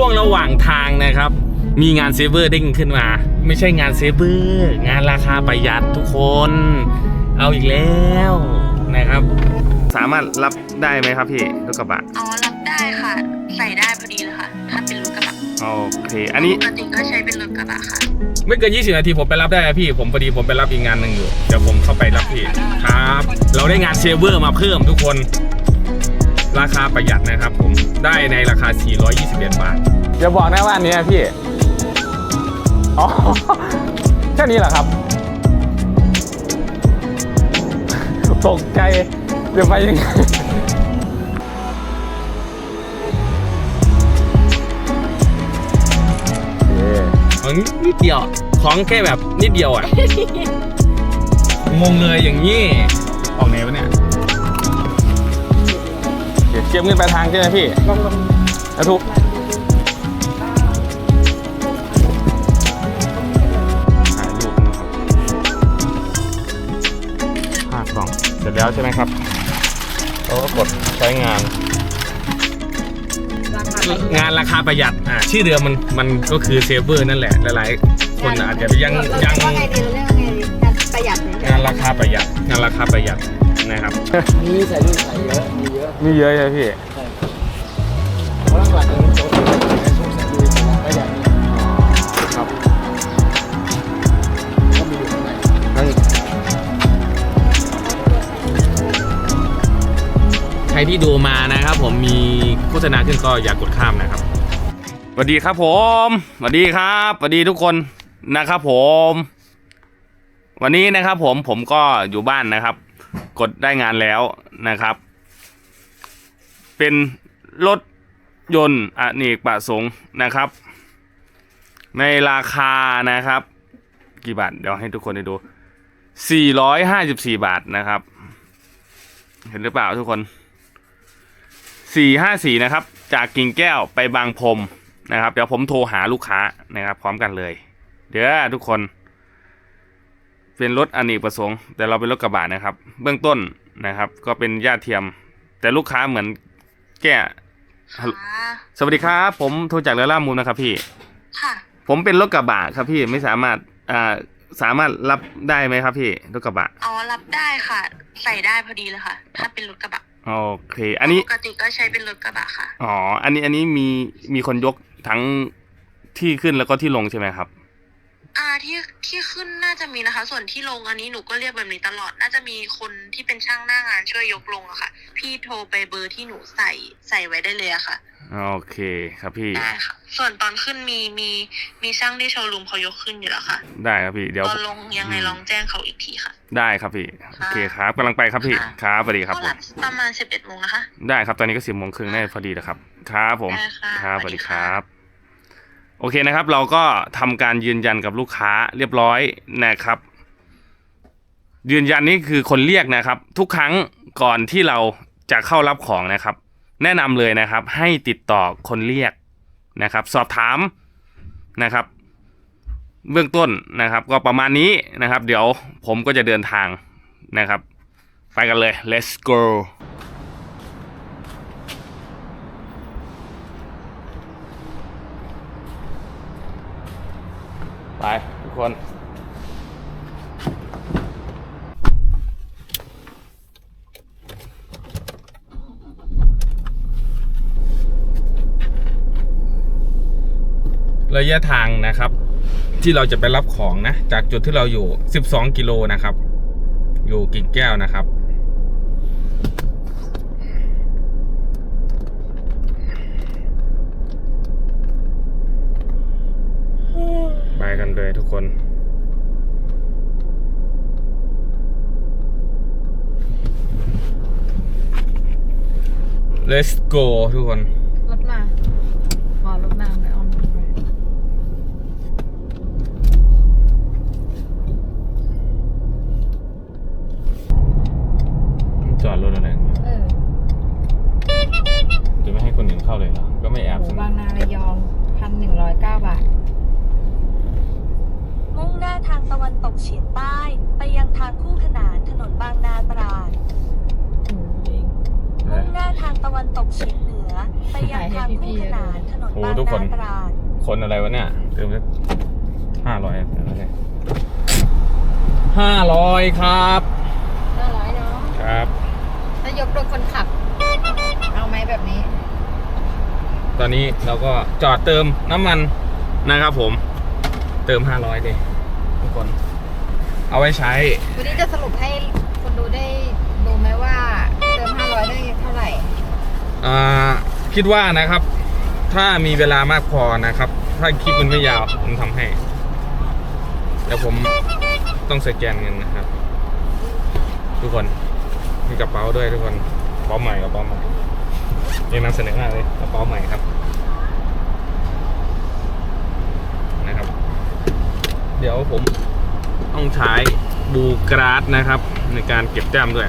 ช่วงระหว่างทางนะครับ มีงานเซฟเวอร์เด้งขึ้นมา ไม่ใช่งานเซฟเวอร์งานราคาประหยัดทุกคน เอาอีกแล้วนะครับ สามารถรับได้ไหมครับพี่รถกระบะอ๋อรับได้ค่ะ ใส่ได้พอดีเลยค่ะ ถ้าเป็นรถกระบะโอเค อันนี้ปกติก็ใช้เป็นรถกระบะค่ะ ไม่เกิน 20 นาทีผมไปรับได้นะพี่ผมพอดีผมไปรับอีกงานหนึ่งอยู่ เดี๋ยวผมเข้าไปรับพี่ครับ เราได้งานเซฟเวอร์มาเพิ่มทุกคน ราคาประหยัดนะครับผมได้ในราคา 421 บาทอย่าบอกนะว่าอันนี้พี่ อ๋อ แค่นี้เหรอครับ ตกใจเดี๋ยวไปยังไงของนิดเดียวของแค่แบบนิดเดียวอะ งงเลยอย่างนี้ ออกไหนวะเนี่ยเดี๋ยวเก็บเงินปลายทางใช่ไหมพี่ลองลองแล้วทุกถ่ายรูปนะครับภาคสองเสร็จแล้วใช่ไหมครับเราก็กดใช้งานงานราคาประหยัดอ่าชื่อเดิมมันมันก็คือเซฟเวอร์นั่นแหละ หลายๆ คนอาจจะยังยังว่าไงดีเราเรียกว่าไงดีการประหยัดเนี่ยงานราคาประหยัดงานราคาประหยัด นะครับ มีใส่รุ่นใส่เยอะมีเยอะมีเยอะใช่ไหมพี่เพราะหลักๆเนี่ยโจทย์ในช่วงใส่รุ่นใส่แล้วก็อย่างนี้ครับก็มีอยู่ข้างในทั้งใครที่ดูมานะครับ ผมมีโฆษณาขึ้นก็อย่ากกดข้ามนะครับสวัสดีครับผมสวัสดีครับสวัสดีทุกคนนะครับผม วันนี้นะครับผมผมก็อยู่บ้านนะครับ กดได้งานแล้วนะครับ เป็นรถยนต์อเนกประสงค์นะครับ ในราคานะครับ กี่บาท เดี๋ยวให้ทุกคนได้ดู 454 บาทนะครับ เห็นหรือเปล่าทุกคน 454 นะครับ จากกิ่งแก้วไปบางพรมนะครับ เดี๋ยวผมโทรหาลูกค้านะครับ พร้อมกันเลย เดี๋ยวทุกคน เป็นรถอเนกประสงค์ แต่เราเป็นรถกระบะนะครับ เบื้องต้นนะครับ ก็เป็นญาติเทียม แต่ลูกค้าเหมือนแก้ฮัลโหลค่ะสวัสดีครับ ผมโทรจากเรือล่ามูลนะครับพี่ค่ะผมเป็นรถกระบะครับพี่ไม่สามารถอ่าสามารถรับได้ไหมครับพี่รถกระบะอ๋อรับได้ค่ะ ใส่ได้พอดีเลยค่ะ ถ้าเป็นรถกระบะโอเค อันนี้ปกติก็ใช้เป็นรถกระบะค่ะอ๋ออันนี้อันนี้มีมีคนยกทั้งที่ขึ้นแล้วก็ที่ลงใช่ไหมครับ อ่าที่ที่ขึ้นน่าจะมีนะคะ ส่วนที่ลงอันนี้หนูก็เรียกแบบนี้ตลอด น่าจะมีคนที่เป็นช่างหน้างานช่วยยกลงอะค่ะ พี่โทรไปเบอร์ที่หนูใส่ใส่ไว้ได้เลยอะค่ะโอเคครับพี่ ได้ค่ะ ส่วนตอนขึ้นมีมีมีช่างที่โชว์รูมเขายกขึ้นอยู่แล้วค่ะได้ครับพี่ เดี๋ยว ตอนลงยังไงลองแจ้งเขาอีกทีค่ะ ได้ครับพี่ โอเคครับกำลังไปครับพี่ ค่ะ ครับสวัสดีครับก็ผหลัมบประมาณสิบเอ็ดโมงนะคะ ได้ครับ ตอนนี้ก็สิบโมงครึ่งได้พอดีแล้วครับ ครับผม ได้ค่ะครับสสวัวัสสดีดีคค่ะ รับ โอเคนะครับ เราก็ทำการยืนยันกับลูกค้าเรียบร้อยนะครับ ยืนยันนี่คือคนเรียกนะครับ ทุกครั้งก่อนที่เราจะเข้ารับของนะครับ แนะนำเลยนะครับ ให้ติดต่อคนเรียกนะครับ สอบถามนะครับ เบื้องต้นนะครับ ก็ประมาณนี้นะครับ เดี๋ยวผมก็จะเดินทางนะครับ ไปกันเลย let's go ไปทุกคน ระยะทางนะครับ ที่เราจะไปรับของนะ จากจุดที่เราอยู่ 12 กิโลนะครับ อยู่กิ่งแก้วนะครับ ไปกัน เลยทุกคน let's go ทุกคน 500 ครับ ห้าร้อยเนาะครับ ถ้ายกรถคนขับ เอาไหมแบบนี้ ตอนนี้เราก็จอดเติมน้ำมันนะครับผม เติม 500เลยทุกคน เอาไว้ใช้ วันนี้จะสรุปให้คนดูได้ดูไหมว่าเติมห้าร้อยได้เท่าไหร่ อ่าคิดว่านะครับ ถ้ามีเวลามากพอนะครับ ถ้าคลิปมันไม่ยาวผมทำให้ เดี๋ยวผม ต้องสแกนเงินนะครับ ทุกคนมีกระเป๋าด้วยทุกคนกระเป๋าใหม่กระเป๋าใหม่ยังนำเสนอมากเลยกระเป๋าใหม่ครับนะครับ เดี๋ยวผมต้องใช้บูกราดนะครับ ในการเก็บแต้มด้วย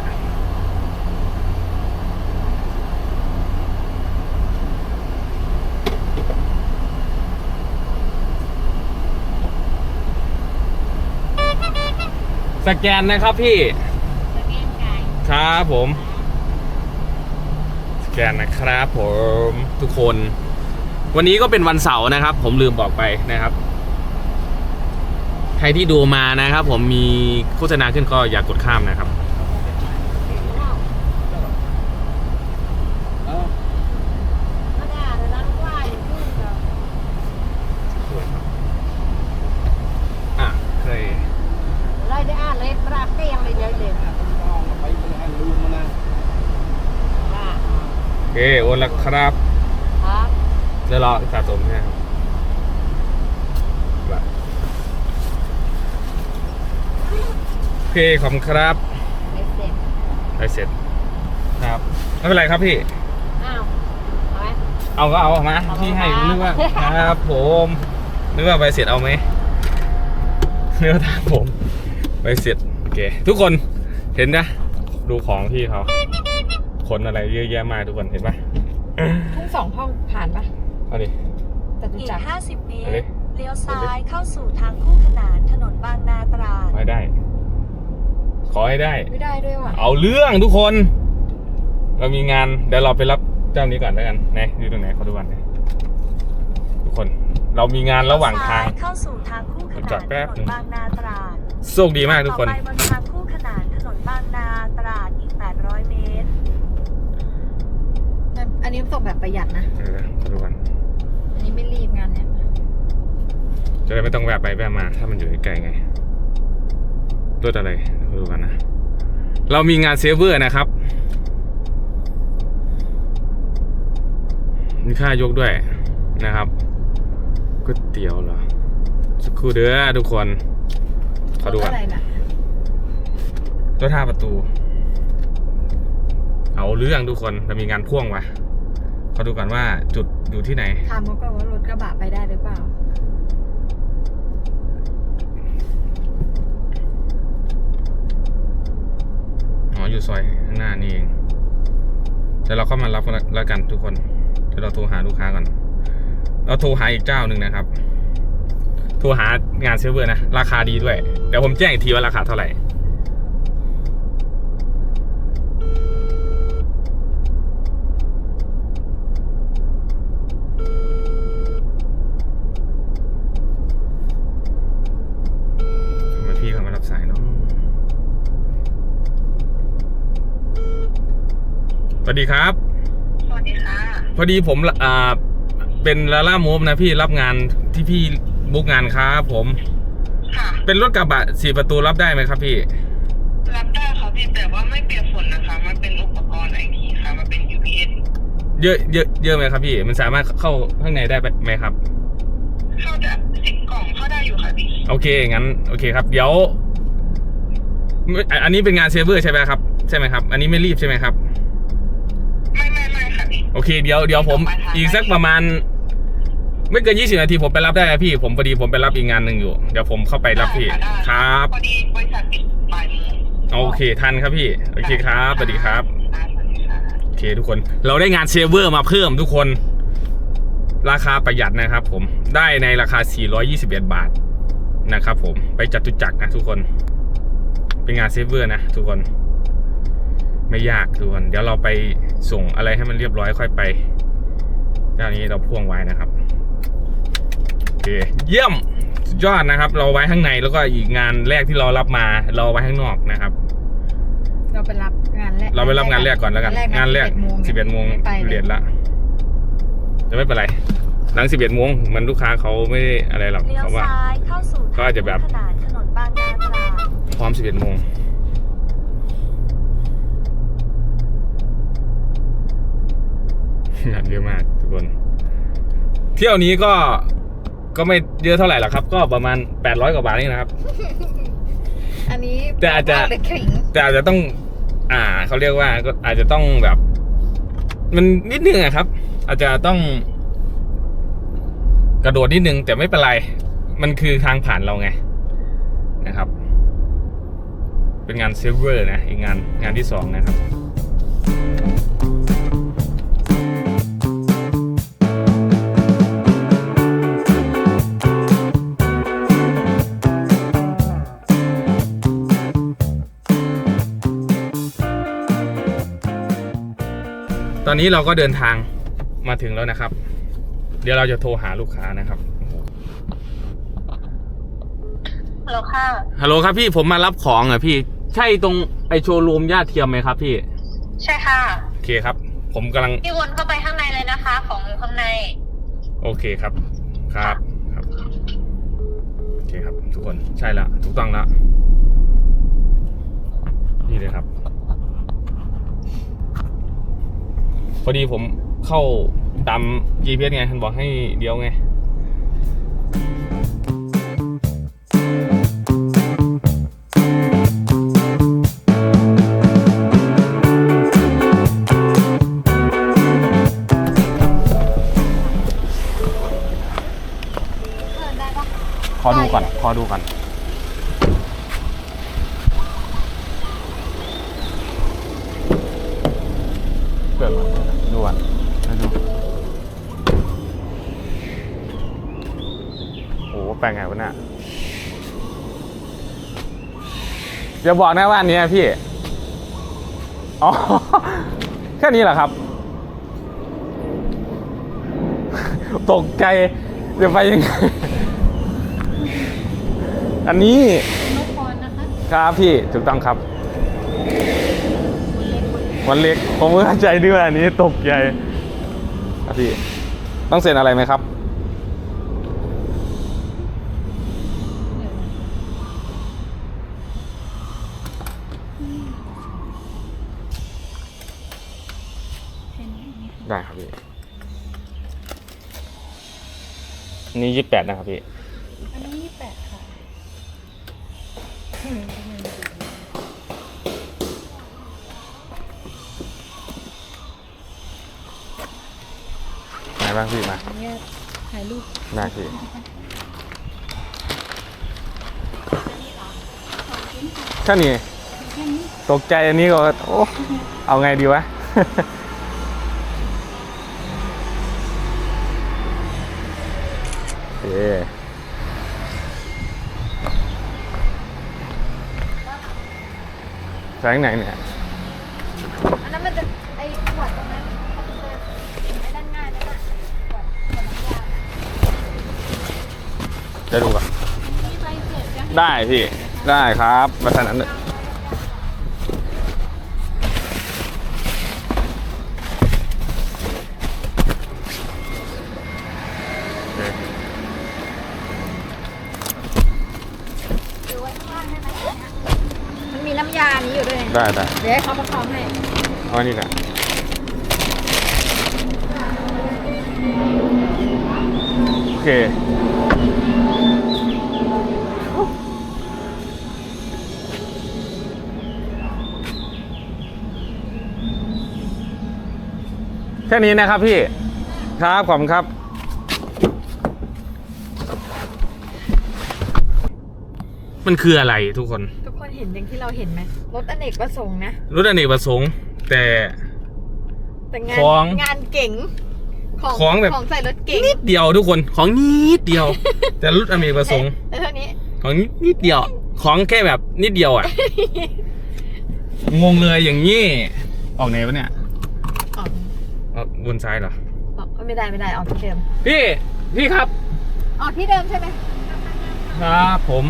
สแกนนะครับพี่ครับผม สแกนนะครับผมทุกคน วันนี้ก็เป็นวันเสาร์นะครับ ผมลืมบอกไปนะครับ ใครที่ดูมานะครับ ผมมีโฆษณาขึ้นก็อย่ากกดข้ามนะครับ อะเคย ไล่ได้อ่านเลยปลาเตี้ยงเลยเยอะเลย ไปเป็นอันรูมานะ โอเคโอ นแล้วครับครับเดี๋ยวรอสะสมนะครับโอเคขอบคุณครับไม่เสร็จได้เสร็จครับไม่เป็นไรครับพี่ อ้าวเอาไหม เอาก็เอามาเอาพี่ให้มานึกว่าครับผมนึกว่าใบเสร็จเอาไหมนึกว่าถามผมใบเสร็จโอเคทุกคนเห็นนะดูของพี่เขาคนอะไรเยอะแยะมากทุกคนเห็นปะ ทุ่งสองห้องผ่านปะเอาดิแต่ดูอีจักก50 เมตเอาดิรเลี้ยวซ้ายเข้าสู่ทางคู่ขนานถนนบางนาตราด ขอให้ได้ ขอให้ได้ ไม่ได้ด้วยว่ะเอาเรื่องทุกคน เรามีงาน เดี๋ยวเราไปรับเจ้านี้ก่อนแล้วกันไหนอยู่ตรงไหนขอดูก่อนนะทุกคน เรามีงานระหว่างทาง เลี้ยวซ้ยเข้าสู่ทางคู่ขจนาอดนแป๊ถบนหนึ่นงบางนาตราด โชคดีมากทุกคน ต่อไปบนทางคู่ขนานถนนบางนาตราดอีก 800 เมตร อั นนี้ส่งแบบประหยัดนะ เออดูก่อนอันนี้ไม่รีบงานเนี่ย จะได้ไม่ต้องแวะไปแวะมา ถ้ามันอยู่ใกล้ไงรถอะไรดูกันนะ เรามีงานเซฟเวอร์นะครับ มีค่ายกด้วยนะครับก๋วยเตี๋ยวเหรอ สักครู่เด้อทุกคน ขอดูก่อน อะไรน่ะรถห้าประตู เอาเรื่องทุกคนเรามีงานพ่วงวะ อดูก่อนว่าจุดอยู่ที่ไหน ถามเขาก่อนว่ารถกระบะไปได้หรือเปล่า อ๋อ อยู่ซอยข้างหน้านี่เองเดี๋ยวเราเข้ามารับกันแล้วกันทุกคน เดี๋ยวเราโทรหาลูกค้าก่อน เราโทรหาอีกเจ้าหนึ่งนะครับ โทรหางานเซิร์ฟเวอร์นะ ราคาดีด้วย เดี๋ยวผมแจ้งอีกทีว่าราคาเท่าไหร่ ทำไมพี่เขาไม่รับสายเนาะ ส วัสดีครับ สวัสดีค่ะ พอดีผมอ่าเป็นลาล่ามูฟนะพี่รับงานที่พี่บุ๊กงานครับผม ค่ะ เป็นรถกระบะสี่ประตูรับได้ไหมครับพี่ รับได้ค่ะพี่แต่ว่าไม่เปียกฝนนะคะ มันเป็นอุปกรณ์ไอทีค่ะ มันเป็น UPS เยอะเยอะเยอะไหมครับพี่ มันสามารถเข้าข้างในได้ไหมครับ เข้าได้สิบกล่องเข้าได้อยู่ค่ะพี่ โอเค งั้น โอเคครับ เดี๋ยวไม่อันนี้เป็นงานเซฟเวอร์ใช่ไหมครับ ใช่ไหมครับ อันนี้ไม่รีบใช่ไหมครับ ไม่ไม่ไม่ค่ะพี่ โอเคเดี๋ยวเดี๋ยวผมอีกสักประมาณ ไม่เกินยี่สิบนาทีผมไปรับได้นะพี่ ผมพอดีผมไปรับอีกงานหนึ่งอยู่ เดี๋ยวผมเข้าไปรับพี่ได้ะได้ครับพอดีบริษัทปิดบ่ายโมงโอเคทันครับพี่ โอเคครับสวัสดีครับอ่าสวัสดีค่ะโอเคทุกคนเราได้งานเซฟเวอร์มาเพิ่มทุกคน ราคาประหยัดนะครับผมได้ในราคา 421 บาทนะครับผมไปจัตุจักรนะทุกคน เป็นงานเซฟเวอร์นะทุกคน ไม่ยากทุกคนเดี๋ยวเราไปส่งอะไรให้มันเรียบร้อยค่อยไปไปเจ้านี้เราพ่วงไว้นะครับโอเคเยี่ยมสุดยอดนะครับ เราไว้ข้างในแล้วก็อีกงานแรกที่เรารับมา เราไว้ข้างนอกนะครับ เราไปรับงานแรกเราไปรับงานแรกก่อนแล้วกัน งานแรกสิบเอ็ดโมง11โมงไม่ไปเรียนละจะไม่เป็นไรหลัง11โมงมันลูกค้าเขาไม่ได้อะไรหรอกเลี้ยวเขาว่าซ้ายเข้าสู่ก็อาจจะแบบทางคู่ขนานถนนบางนาตราดพร้อม11โมง งานเยอะมากทุกคน เที่ยวนี้ก็ก็ไม่เยอะเท่าไหร่หรอกครับ ก็ประมาณ 800 กว่าบาทนี่นะครับ อันนี้แต่อาจจะเด็กขิงแต่อาจจะต้อง อ่าเขาเรียกว่าก็อาจจะต้องแบบ มันนิดนึงอะครับ อาจจะต้อง กระโดดนิดนึง แต่ไม่เป็นไร มันคือทางผ่านเราไงนะครับ เป็นงานเซิร์ฟเวอร์นะอีกงานงานที่สองนะครับ ตอนนี้เราก็เดินทางมาถึงแล้วนะครับ เดี๋ยวเราจะโทรหาลูกค้านะครับฮัลโหลค่ะฮัลโหลครับพี่ผมมารับของอะพี่ ใช่ตรงไอโชว์รูมญาติเทียมไหมครับพี่ ใช่ค่ะ โอเคครับ ผมกำลัง พี่วนเข้าไปข้างในเลยนะคะ ของข้างใน โอเคครับ ครับ ครับ โอเคครับ ทุกคน ใช่แล้วถูกต้องแล้วนี่เลยครับ พ อดีผมเข้าตาม GPS ไงท่านบอกให้เดียวไงเปิดได้ปะขอดูก่อน ขอดูก่อน เปิดก่อนดูก่อนให้ดู โอ้โหแปลงไงวะเนี่ย อย่าบอกนะว่าอันนี้พี่ อ๋อ แค่นี้เหรอครับ ตกใจจะไปยังไง อันนี้นกพรนะคะครับพี่ถูกต้องครับวันเล็ก ผมเข้าใจด้วยอันนี้ตกใจครับพี่ ต้องเซ็นอะไรไหมครับ ได้ครับพี่อั นนี้ยี่สิบแปดนะครับพี่อันนี้ยี่แปดค่ะไหนบ้างพี่มาอันนี้ถ่ายรูปได้พี่แค่นี้ตกใจอันนี้ก็โอ้เอาไงดีวะ โอเค แสงไหนเนี่ย อันนั้นมันจะไอ้ขวดตรงนั้นเขาจะไอ้ด้านง่ายนั่นน่ะขวดขวดน้ำยาจะดูก่อน มีใบเสร็จยัง ได้พี่ ได้ครับมาทางนั้นเลย ได้ได้เดี๋ยวให้เขาประคองให้เอาอันนี้แหละโอเค แค่นี้นะครับพี่ ครับขอบคุณครับ มันคืออะไรทุกคนทุกคน เห็นอย่างที่เราเห็นไหมรถอเนกประสงค์นะรถอเนกประสงค์ แต่ แต่งานของ งานเก๋งของของแบบ ของใส่รถเก๋งนิดเดียวทุกคนของนิดเดียว แต่รถอเนกประสงค์แต่เท่านี้ของนิดเดียว ของแค่แบบนิดเดียวอะงงเลยอย่างนี้ออกไหนวะเนี่ยอ๋อออกบนซ้ายเหรออ๋อไม่ได้ไม่ได้ออกที่เดิมพี่พี่ครับ ออกที่เดิมใช่ไหมครับผม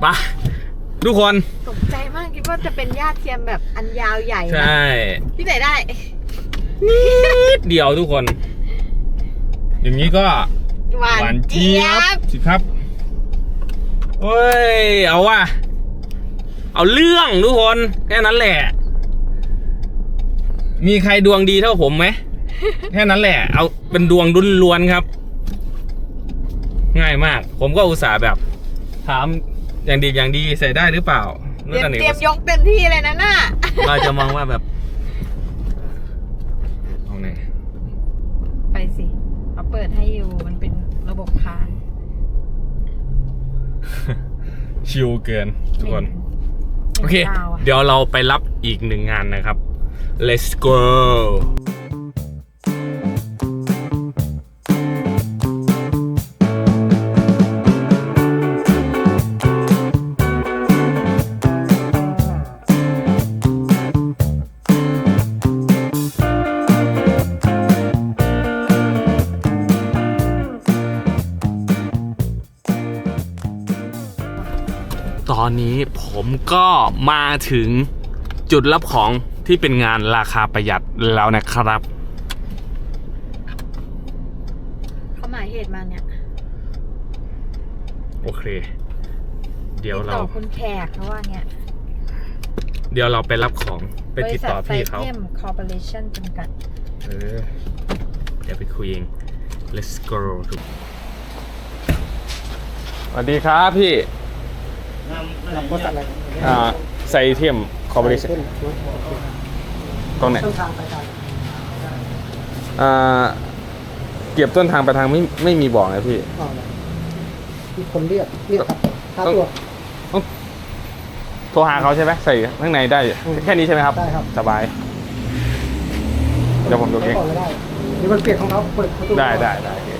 ไปะ ทุกคนตกใจมากคิดว่าจะเป็นญาติเทียมแบบอันยาวใหญ่ใช่ที่ไหนได้นิดเดียวทุกคน อย่างนี้ก็หวานหวานเจี๊เจี๊ยยบบสิครับเฮ้ยเอาว่ะเอาเรื่องทุกคนแค่นั้นแหละ มีใครดวงดีเท่าผมไหมแค่นั้นแหละ เอาเป็นดวงดุนล้วนๆครับ ง่ายมาก ผมก็อุตส่าห์แบบ ถาม อย่างดีอย่างดีใส่ได้หรือเปล่าเตรียมนั่นเตรียมยกเต็มที่เลยนะน่ะเราจะมองว่าแบบเอาไหนไปสิเขาเปิดให้อยู่มันเป็นระบบค้างชิลเกินทุกคนไม่โอเคไม่ดาวอะเดี๋ยวเราไปรับอีกหนึ่งงานนะครับ let's go นนี้ผมก็มาถึงจุดรับของที่เป็นงานราคาประหยัดแล้วนะครับ เขาหมายเหตุมาเนี่ยโอเค เดี๋ยวติดเรา ต่อคุณแขกเขาว่าเนี่ยเดี๋ยวเราไปรับของไปติดต่อพี่เขา บริษัทไซเทมคอร์ปอเรชั่นจำกัด เออเดี๋ยวไปคุยเอง let's go ทุกสวัสดีครับพี่ บริษัทอะไรครับอ่าไซเทียมคอร์ปอเรชั่นเส้นตรงไหน ต้นทางไปทางอ่า เก็บต้นทางไปลายทางไม่ไม่มีบอกนะพี่ อ๋อเหรอมีคนเรียกเรียกครับค่าตัว โทรหาเขาใช่ไหมใส่ข้างในได้ อืมแค่นี้ใช่ไหมครับ ได้ครับ สบาย เดี๋ยวผมดูเองก่อนเลยได้นี่มันเปลี่ยนของเขาเปิดประตูได้ได้ได้โ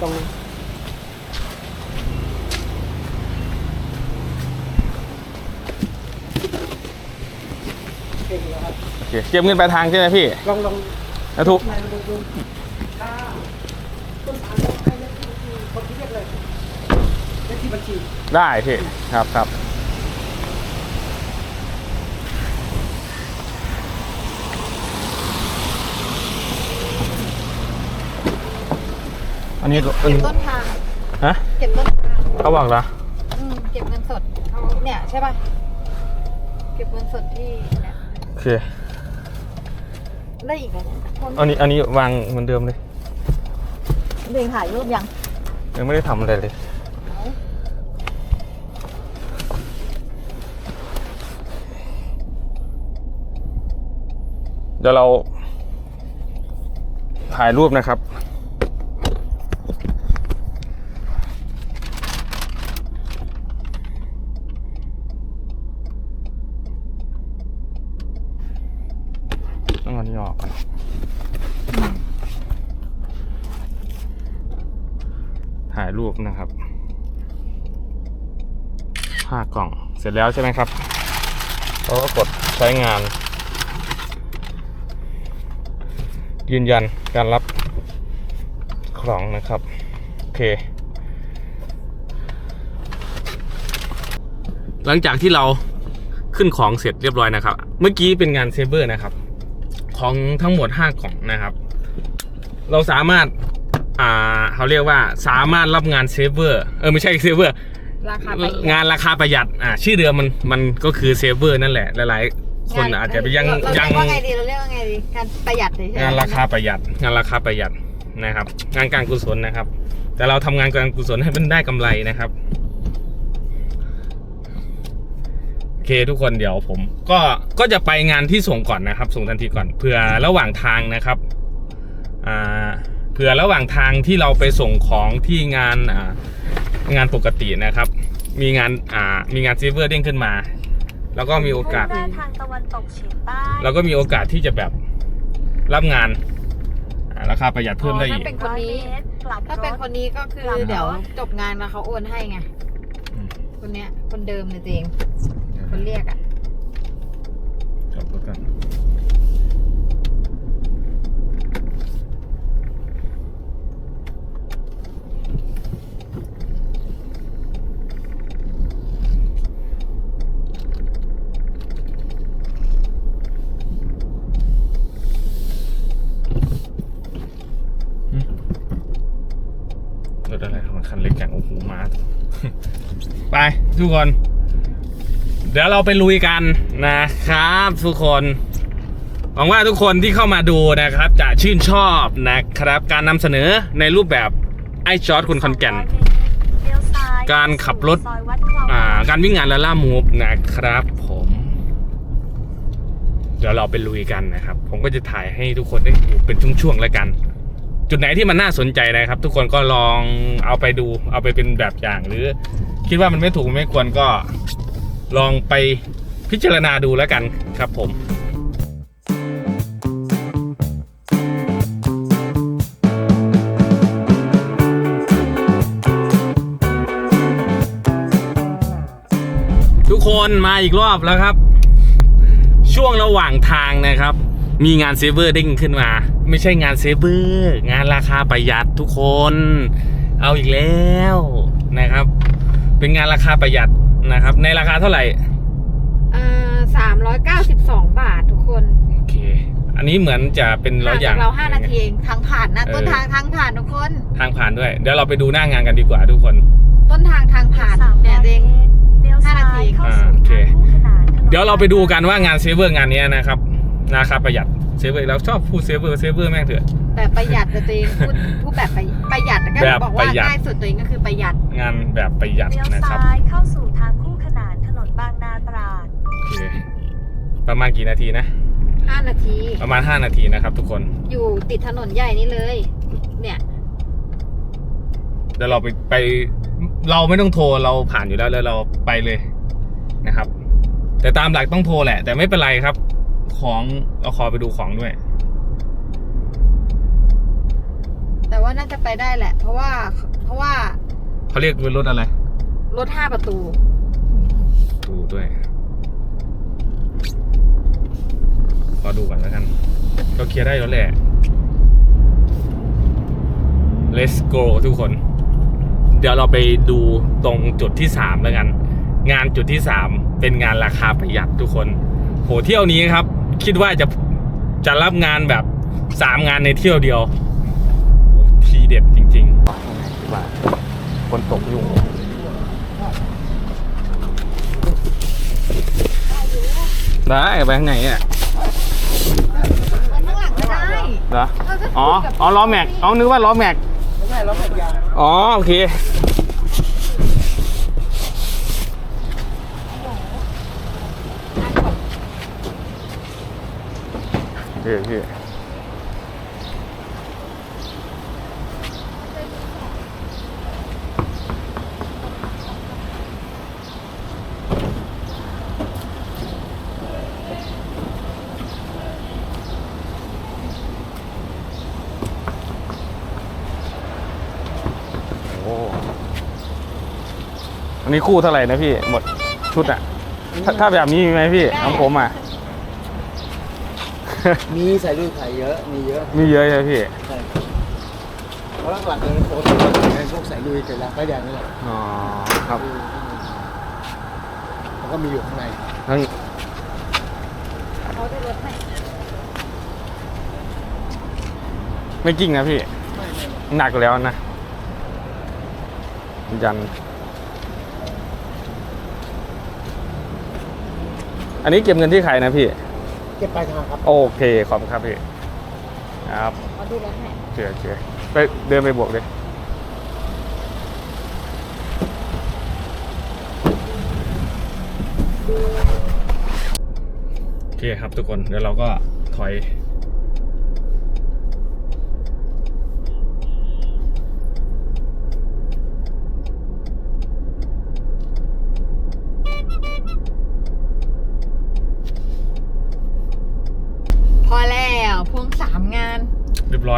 ตรงนึงเก่งแล้วครับโอเคเก็บเงินปลายทางใช่ไหมพี่ลองลองแล้วทุกนายมาดูดูถ้าต้นทางต้องให้เลขที่บัญชีคนที่เรียกเลยเลขที่บัญชีได้พี่ครับครับ นนี้อันเก็บนี้ต้นทางฮะเก็บต้นทางเขาบอกเหรออืมเก็บเงินสดเขาเนี่ยใช่ป่ะเก็บเงินสดที่เนี่ยโอเคได้อีกแล้วเนี่ยคนอันนี้อันนี้วางเหมือนเดิมเลยเดินถ่ายรูปยังยังไม่ได้ทำอะไรเลยเดี๋ยวเราถ่ายรูปนะครับ ต้องเอาอันนี้ออกก่อนถ่ายรูปนะครับห้า กล่องเสร็จแล้วใช่ไหมครับเราก็กดใช้งาน ยืนยันการรับของนะครับ โอเค หลังจากที่เราขึ้นของเสร็จเรียบร้อยนะครับ เมื่อกี้เป็นงานเซเบอร์นะครับ ของทั้งหมด 5 กล่องนะครับ เราสามารถ อ่าเขาเรียกว่าสามารถรับงานเซเวอร์ เออไม่ใช่เซเวอร์ ราคาประหยัด งานราคาประหยัดอ่าชื่อเดิมมันมันก็คือเซเวอร์นั่นแหละ หลายๆ คนอาจจะไปยังเรายังเรียกว่าไงดีเราเรียกว่าไงดีการประหยัดเฉยๆงานราคาประหยัด งานราคาประหยัดนะครับ งานการกุศลนะครับ แต่เราทำงานการกุศลให้มันได้กำไรนะครับโอเคเคทุกคนเดี๋ยวผม ก็ก็จะไปงานที่ส่งก่อนนะครับ ส่งทันทีก่อนเผื่อระหว่างทางนะครับ อ่าเผื่อระหว่างทางที่เราไปส่งของที่งานอ่างานปกตินะครับ มีงานอ่ามีงานซีเวอร์เด้งขึ้นมา แล้วก็มีโอกาสมุ่งหน้าทางตะวันตกเฉียงใต้เราก็มีโอกาสที่จะแบบรับงานอ่าราคาประหยัดเพิ่มได้อีกถ้าเป็นคนนี้ร้อยเมตรกลับถ้าเป็นรถคนนี้ก็คือหลังรถเดี๋ยวจบงานแล้วเขาโอนให้ไงอืมคนเนี้ยคนเดิมเลยเองคนเรียกอะจบแล้วกันอืมรถอะไรครับมันคันเล็กจังโอ้โหมา ไป ทุกคน เดี๋ยวเราไปลุยกันนะครับทุกคนหวังว่าทุกคนที่เข้ามาดูนะครับจะชื่นชอบนะครับ การนำเสนอในรูปแบบไอจอร์ดคุณคอนแก่น การขับรถอ่าการวิ่งงานและล่ามูฟนะครับผม เดี๋ยวเราไปลุยกันนะครับ ผมก็จะถ่ายให้ทุกคนได้ดูเป็นช่วงๆแล้วกัน จุดไหนที่มันน่าสนใจนะครับ ทุกคนก็ลองเอาไปดูเอาไปเป็นแบบอย่างหรือ คิดว่ามันไม่ถูกไม่ควรก็ลองไปพิจารณาดูแล้วกันครับผมทุกคนมาอีกรอบแล้วครับ ช่วงระหว่างทางนะครับ มีงานเซฟเวอร์เด้งขึ้นมา ไม่ใช่งานเซฟเวอร์ งานราคาประหยัดทุกคน เอาอีกแล้วนะครับ เป็นงานราคาประหยัดนะครับ ในราคาเท่าไหร่อ่าสามร้อยเก้าสิบสองบาททุกคน โอเค อันนี้เหมือนจะเป็นร้อยอย่างห่งจกเราห้านาทีเองทางผ่านนะเออต้นทางทางผ่านทุกคน ทางผ่านด้วย เดี๋ยวเราไปดูหน้างานกันดีกว่าทุกคน ต้นทางทางผ่านสามเนี่ยร้อยเองเมตรเลี้ยวซ้าห้านาทียเข้าอ่าสู่โอเคทางคู่ขนานถนนเดี๋ยวเราไปดูกันว่างานเซฟเวอร์งานเนี้ยนะครับ ราคาประหยัดเซฟเวอร์เราชอบพูดเซฟเวอร์เซฟเวอร์แม่งเถอะ แต่ประหยัดแต่ตัวเองพูดพูดแบบประประหยัดก็แบบบอกปว่าระหยัด ง่ายสุดตัวเองก็คือประหยัดงานแบบประหยัดเลี้ยวนะครับ ซ้ายเข้าสู่ทางคู่ขนานถนนบางนาตราด โอเค ประมาณกี่นาทีนะ 5นาที ประมาณ 5 นาทีนะครับทุกคน อยู่ติดถนนใหญ่นี่เลย เนี่ย เดี๋ยวเราไปไปเราไม่ต้องโทรเราผ่านอยู่แล้วแล้วเราไปเลยนะครับ แต่ตามหลักต้องโทรแหละ แต่ไม่เป็นไรครับ ของเราขอไปดูของด้วย แต่ว่าน่าจะไปได้แหละ เพราะว่าเพราะว่าเขาเรียกเป็นรถอะไร รถ5ประตู ดูด้วย ขอดูก่อนแล้วกัน ก็เคลียร์ได้แล้วแหละ let's go ทุกคน เดี๋ยวเราไปดูตรงจุดที่3แล้วกัน งานจุดที่3เป็นงานราคาประหยัดทุกคน โหเที่ยวนี้ครับ คิดว่าจะจะรับงานแบบ3งานในเที่ยวเดียวโหทีเด็ดจริงๆว่าคนตกยุ่งได้ไปข้างในอะข้างหลังไม่ได้เหรอเออก็อ๋อคุยกับอ๋อล้อแม็กอ๋อนึกว่าล้อแม็ก ไม่ใช่รถแบบยาง อ๋อ โอเค คพี่โอ้นนี้คู่เท่าไหร่นะพี่ หมดชุดอะถ้าถ้าแบบนี้มีไหมพี่ของผมอะ มีใส่ลุยไข่เยอะ มีเยอะมีเยอะเลยพี่ใช่เพราะหลักๆเลยโค้ชเป็นพวกใส่ลุยเสร็จแล้วไฟแดงนี่แหละอ๋อครับแล้วก็มีอยู่ข้างในทั้งเขาได้รถไหนไม่จริงนะพี่หนักแล้วนะ ยัน อันนี้เก็บเงินที่ใครนะพี่ เก็บปลายทางครับ โอเค ขอบคุณครับพี่ครับมาดูรถให้เจ๋อเจ๋อไปเดินไปบวกเลยโอเคครับทุกคนเดี๋ยวเราก็ถอย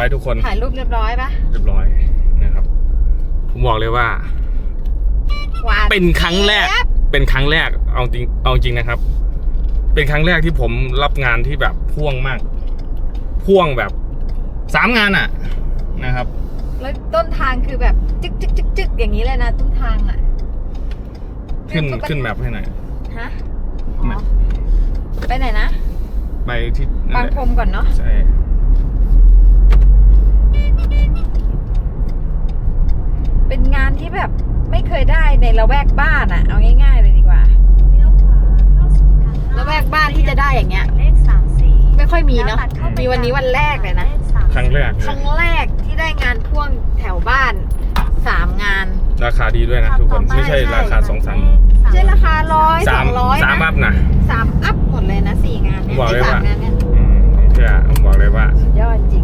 อยทุกคนถ่ายรูปเรียบร้อยปะเรียบร้อยนะครับ ผมบอกเลยว่า หวานเป็นครั้งแรกเจี๊ยบเป็นครั้งแรกเอาจริงเอาจริงนะครับ เป็นครั้งแรกที่ผมรับงานที่แบบพ่วงมาก พ่วงแบบสามงานอะนะครับ แล้วต้นทางคือแบบจึ๊กจึ๊กจึ๊กจึ๊กอย่างนี้เลยนะต้นทางอะ ขึ้นขึ้นแมปให้หน่อยฮะอ๋อไปไหนนะ ไปที่นั่บานงแหละพรมก่อนเนาะใช่ เป็นงานที่แบบไม่เคยได้ในละแวกบ้านอะเอาง่าย ๆ เลยดีกว่า เลี้ยวขวาเข้าสู่ทางลาดละแวกบ้านที่จะได้อย่างเงี้ย เลขสามสี่ไม่ค่อยมีเนาะ แล้วตัดเข้าไปมีวันนี้วันแรกเลยนะ ขสามครั้งแรกคเลรั้ยงแรกที่ได้งานพ่วงแถวบ้านสามงาน ราคาดีด้วยนะทุกคนไม่ใช่ราคาสองสามใช่ราคาร้อยสสาอมงร้อยสามอันะพนะ สามอัพหมดเลยนะสี่งานเนี่ยบอกเลยไอ้สามว่า งานเนี่ย อืมผมเชื่อผมบอกเลยว่า สุดยอดจริง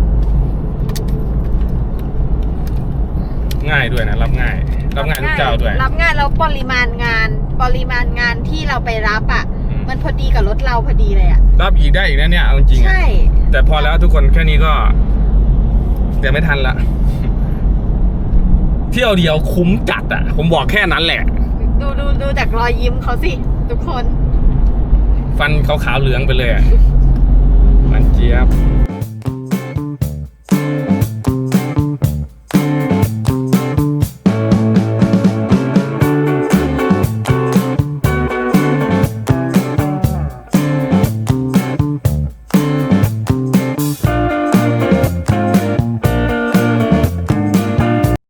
ง่ายด้วยนะ รับง่าย รับง่ายทุกเจ้าด้วย รับง่ายแล้วปริมาณงานปริมาณงานที่เราไปรับอะ อืม มันพอดีกับรถเราพอดีเลยอะ รับอีกได้อีกนะเนี่ยเอาจริงๆอะใช่ แต่พอแล้วทุกคนแค่นี้ก็เดี๋ยวไม่ทันละ เที่ยวเดียวคุ้มจัดอะ ผมบอกแค่นั้นแหละ ดูดูดูจากรอยยิ้มเขาสิ ทุกคน ฟันขาวๆเหลืองไปเลยอะมันเจี๊ยบ